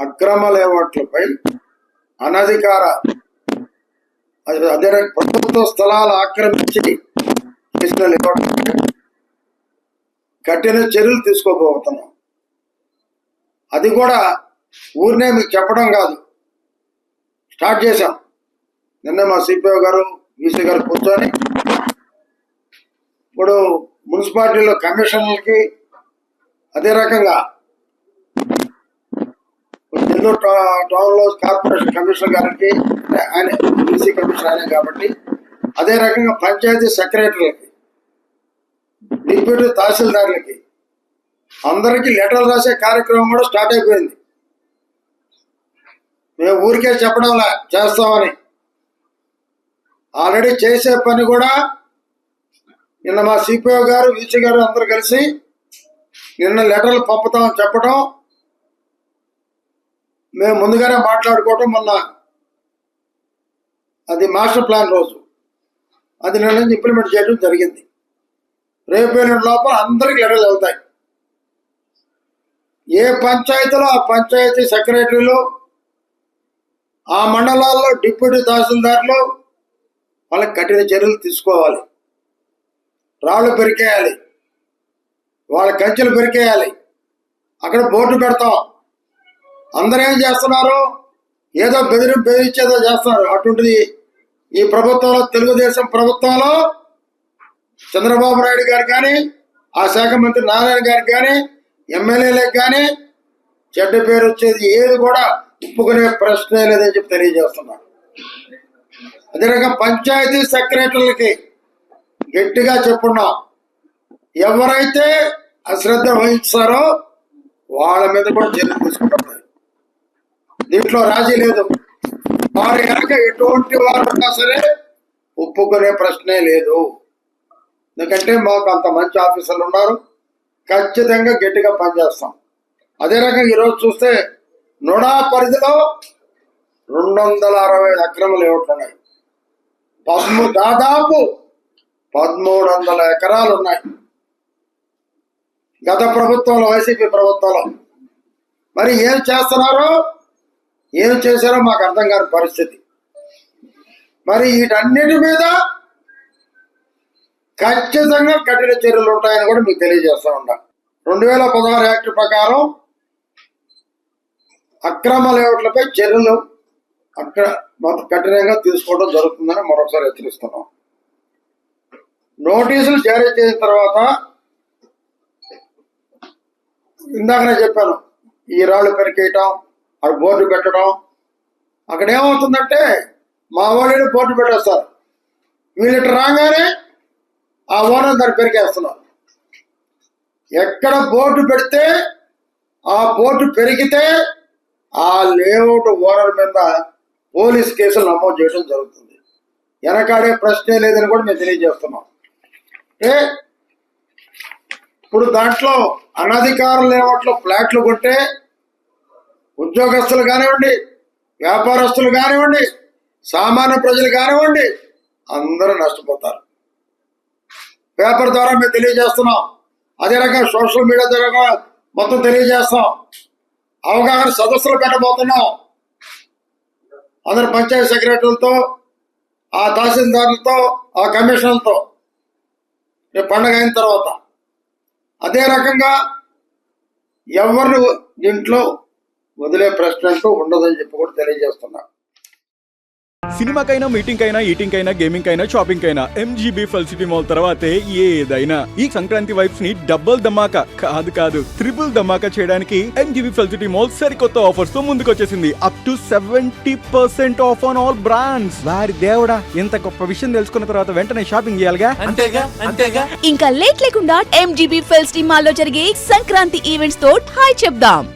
అక్రమ లేఅవుట్లపై అనధికార అదే ప్రభుత్వ స్థలాలు ఆక్రమించి చేసిన లేఅవుట్లపై కఠిన చర్యలు తీసుకోబోతున్నాం. అది కూడా ఊరినే మీకు చెప్పడం కాదు. స్టార్ట్ చేశాం. నిన్న మా సిపిఓ గారు వీసీ గారు కూర్చొని ఇప్పుడు మున్సిపాలిటీలో కమిషన్లకి అదే రకంగా నెల్లూరు టౌన్లో కార్పొరేషన్ కమిషనర్ గారికి ఆయన బీసీ కమిషనర్ ఆయన కాబట్టి అదే రకంగా పంచాయతీ సెక్రటరీలకి డిప్యూటీ తహసీల్దార్లకి అందరికీ లెటర్లు రాసే కార్యక్రమం కూడా స్టార్ట్ అయిపోయింది. మేము ఊరికే చెప్పడంలా చేస్తామని. ఆల్రెడీ చేసే పని కూడా నిన్న మా సిపిఓ గారు వీసీ గారు అందరు కలిసి నిన్న లెటర్లు పంపుతామని చెప్పడం మేము ముందుగానే మాట్లాడుకోవటం మొన్న అది మాస్టర్ ప్లాన్ రోజు. అది నిన్న ఇంప్లిమెంట్ చేయడం జరిగింది. రేపు ఎల్లుండి లోపల అందరికి లెటర్లు వెళ్తాయి. ఏ పంచాయతీలో ఆ పంచాయతీ సెక్రటరీలు ఆ మండలాల్లో డిప్యూటీ తహసీల్దార్లు వాళ్ళకి కఠిన చర్యలు తీసుకోవాలి. రాళ్ళు పెరికేయాలి. వాళ్ళ కంచెలు పెరికేయాలి. అక్కడ బోర్డు పెడతాం. అందరూ ఏం చేస్తున్నారు? ఏదో బెదిరి బెదిరించేదో చేస్తున్నారు. అటువంటిది ఈ ప్రభుత్వంలో తెలుగుదేశం ప్రభుత్వంలో చంద్రబాబు నాయుడు గారు కానీ ఆ శాఖ మంత్రి నారాయణ గారికి కానీ ఎమ్మెల్యేలకు కానీ చెడ్డ పేరు వచ్చేది ఏది కూడా ఒప్పుకునే ప్రశ్నే లేదని చెప్పి తెలియజేస్తున్నారు. అదే రకంగా పంచాయతీ సెక్రటరీలకి గట్టిగా చెప్పున్నాం. ఎవరైతే అశ్రద్ధ వహిస్తారో వాళ్ళ మీద కూడా చర్యలు తీసుకుంటారు. దీంట్లో రాజీ లేదు. వారు కనుక ఎటువంటి వారు సరే ఒప్పుకునే ప్రశ్నే లేదు. ఎందుకంటే మాకు అంత మంచి ఆఫీసర్లు ఉన్నారు. ఖచ్చితంగా గట్టిగా పనిచేస్తాం. అదే రకంగా ఈరోజు చూస్తే నుడా పరిధిలో రెండు వందల అరవై ఐదు అక్రమ ఉన్నాయి దాదాపు పదమూడు వందల ఎకరాలు ఉన్నాయి గత ప్రభుత్వంలో వైసీపీ ప్రభుత్వంలో. మరి ఏం చేస్తున్నారో ఏం చేశారో మాకు అర్థం కాని పరిస్థితి. మరి వీటన్నిటి మీద ఖచ్చితంగా కఠిన చర్యలు ఉంటాయని కూడా మీకు తెలియజేస్తా ఉన్నా. రెండు వేల పదహారు యాక్ట్ ప్రకారం అక్రమ లేఅవుట్లపై చర్యలు అక్కడ మొత్తం కఠినంగా తీసుకోవడం జరుగుతుందని మరొకసారి హెచ్చరిస్తున్నాం. నోటీసులు జారీ చేసిన తర్వాత ఇందాకనే చెప్పాను ఈ రాళ్ళు పెరికేయటం అక్కడ బోర్డు పెట్టడం అక్కడ ఏమవుతుందంటే మా వాళ్ళు బోర్డు పెట్టేస్తారు. వీళ్ళు రాగానే ఆ ఓనర్ దాన్ని పెరికేస్తున్నారు ఎక్కడ బోర్డు పెడితే ఆ బోర్డు పెరిగితే ఆ లేఅవుట్ ఓనర్ మీద పోలీస్ కేసులు నమోదు చేయడం జరుగుతుంది. వెనకాడే ప్రశ్నే లేదని కూడా మేము తెలియజేస్తున్నాం. ఏ ఇప్పుడు దాంట్లో అనధికార లేవట్లో ఫ్లాట్లు కొంటే ఉద్యోగస్తులు కానివ్వండి వ్యాపారస్తులు కానివ్వండి సామాన్య ప్రజలు కానివ్వండి అందరూ నష్టపోతారు. పేపర్ ద్వారా మేము తెలియజేస్తున్నాం. అదే రకంగా సోషల్ మీడియా ద్వారా కూడా మొత్తం తెలియజేస్తాం అవగాహన సదస్సులు పెట్టబోతున్నాం. అందరు పంచాయతీ సెక్రటరీలతో ఆ తహసీల్దారులతో ఆ కమిషనర్లతో. రేపు పండగ అయిన తర్వాత అదే రకంగా ఎవరు దీంట్లో వదిలే ప్రశ్న అంటూ ఉండదని చెప్పి కూడా తెలియజేస్తున్నారు సినిమాకైనా మీటింగ్ అయినా ఈటింగ్ అయినా గేమింగ్ అయినా షాపింగ్ అయినా ఎంజీబీ ఫెల్సిటీ మాల్ తర్వాతే ఏదైనా. ఈ సంక్రాంతి వైబ్స్ని డబుల్ ధమాకా కాదు కాదు త్రిబుల్ ధమాకా చేయడానికి ఎంజీబీ ఫెల్సిటీ మాల్ సరికొత్త ఆఫర్స్తో ముందుకొచ్చేసింది. Up to seventy percent off on all brands. వారి దేవుడా ఇంత గొప్ప విషయం తెలుసుకున్న తర్వాత వెంటనే షాపింగ్ చేయాలిగా? అంతేగా అంతేగా. ఇంకా లేట్ లేకుండా ఎంజీబీ ఫెల్స్ మాల్లో జరిగే సంక్రాంతి ఈవెంట్స్తో హాయ్ చెప్దాం.